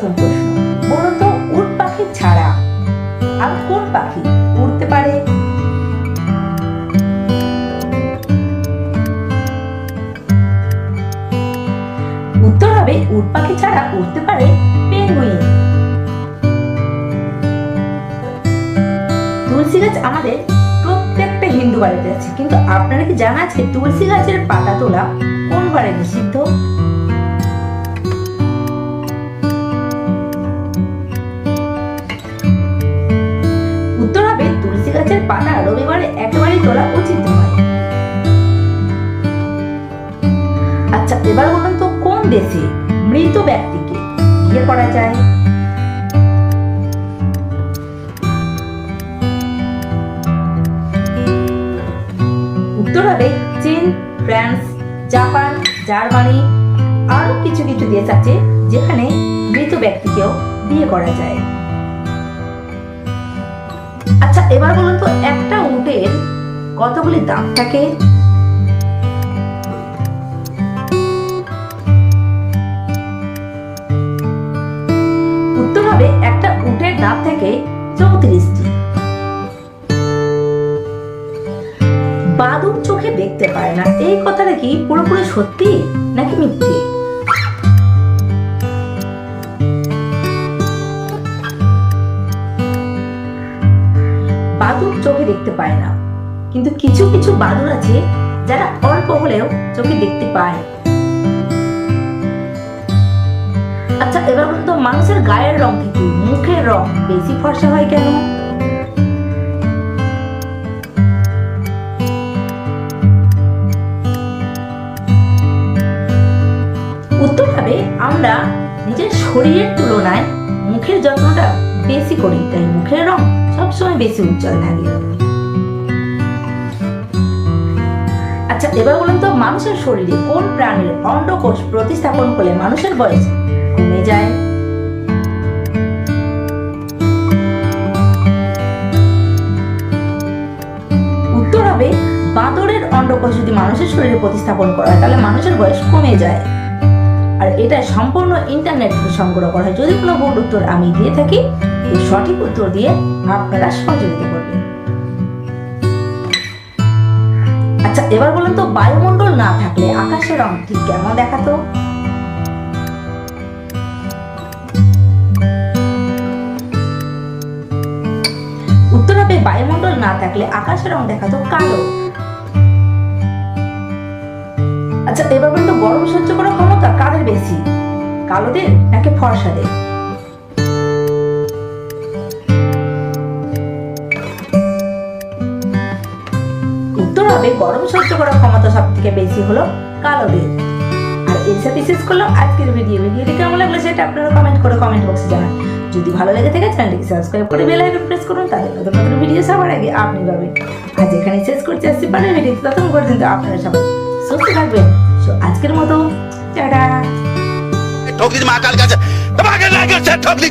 প্রথম প্রশ্ন, বলুন তো উট পাখি ছাড়া আর কোন পাখি উড়তে পারে? উত্তর হবে, উট পাখি ছাড়া উড়তে পারে পেঙ্গুইন। তুলসী গাছ আমাদের প্রত্যেকটা হিন্দু বাড়িতে আছে, কিন্তু আপনারা কি জানা আছে তুলসী গাছের পাতা তোলা কোন বারে নিষিদ্ধ? দেশে মৃত ব্যক্তিকে বিয়ে করা যায়। চীন, ফ্রান্স, জাপান, জার্মানি আরও কিছু কিছু দেশ আছে যেখানে মৃত ব্যক্তিকেও বিয়ে করা যায়। আচ্ছা এবার বলুন তো একটা উটের কতগুলি দাঁত থাকে? পায় না। এই কথাটা কি পুরোপুরি সত্যি নাকি মিথ্যে? বাদুর চোখে দেখতে পায় না। কিন্তু কিছু কিছু বাদুর আছে যারা অল্প হলেও চোখে দেখতে পায়। আচ্ছা এবার বলুন তো, মানুষের গায়ের রং থেকে মুখের রং বেশি ফর্সা হয় কেন? আমরা নিজের শরীরের তুলনায় মুখের যত্নটা বেশি করি, তাই মুখের রং সবসময় বেশি উজ্জ্বল থাকে। আচ্ছা এবার বলুন তো, মানুষের শরীরে কোন প্রাণীর অন্ডকোষ প্রতিস্থাপন করলে মানুষের বয়স কমে যায়? উত্তর হবে, বাঁদরের অন্ডকোষ যদি মানুষের শরীরে প্রতিস্থাপন করা হয়, তাহলে মানুষের বয়স কমে যায়। আর এটা সম্পূর্ণ ইন্টারনেট থেকে সংগ্রহ করা হয়। যদি কোনো ভুল উত্তর আমি দিয়ে থাকি সঠিক উত্তর দিয়ে আপনারা সহযোগিতা করবেন। আচ্ছা এবার বলুন তো, বায়ুমণ্ডল না থাকলে আকাশের রং ঠিক কেমন দেখাতো? উত্তর হবে, বায়ুমণ্ডল না থাকলে আকাশের রং দেখাতো কালো। আচ্ছা এবার বলতো গরম সহ্য করার ক্ষমতা কাদের বেশি? কালোদের নাকি ফর্সাদের? উত্তর হবে, গরম সহ্য করার ক্ষমতা সব থেকে বেশি হলো কালোদের। আর এর সাথে শেষ করলাম আজকের ভিডিও ভিডিওটি কেমন লাগল সেটা আপনারা কমেন্ট করে কমেন্ট বক্সে জানান। যদি ভালো লেগে থাকে চ্যানেলটিকে সাবস্ক্রাইব করে বেল আইকন প্রেস করুন, তাহলে নতুন নতুন ভিডিও সবার আগে আপনি পাবেন। আজ এখানে শেষ করতে আসছি পারেন ভিডিও ততক্ষণ পর্যন্ত আপনারা সবাই আজকের মতো। টাটা। ঠকলি মা কাল কাছে? তোমাকে লাগে ঠকলি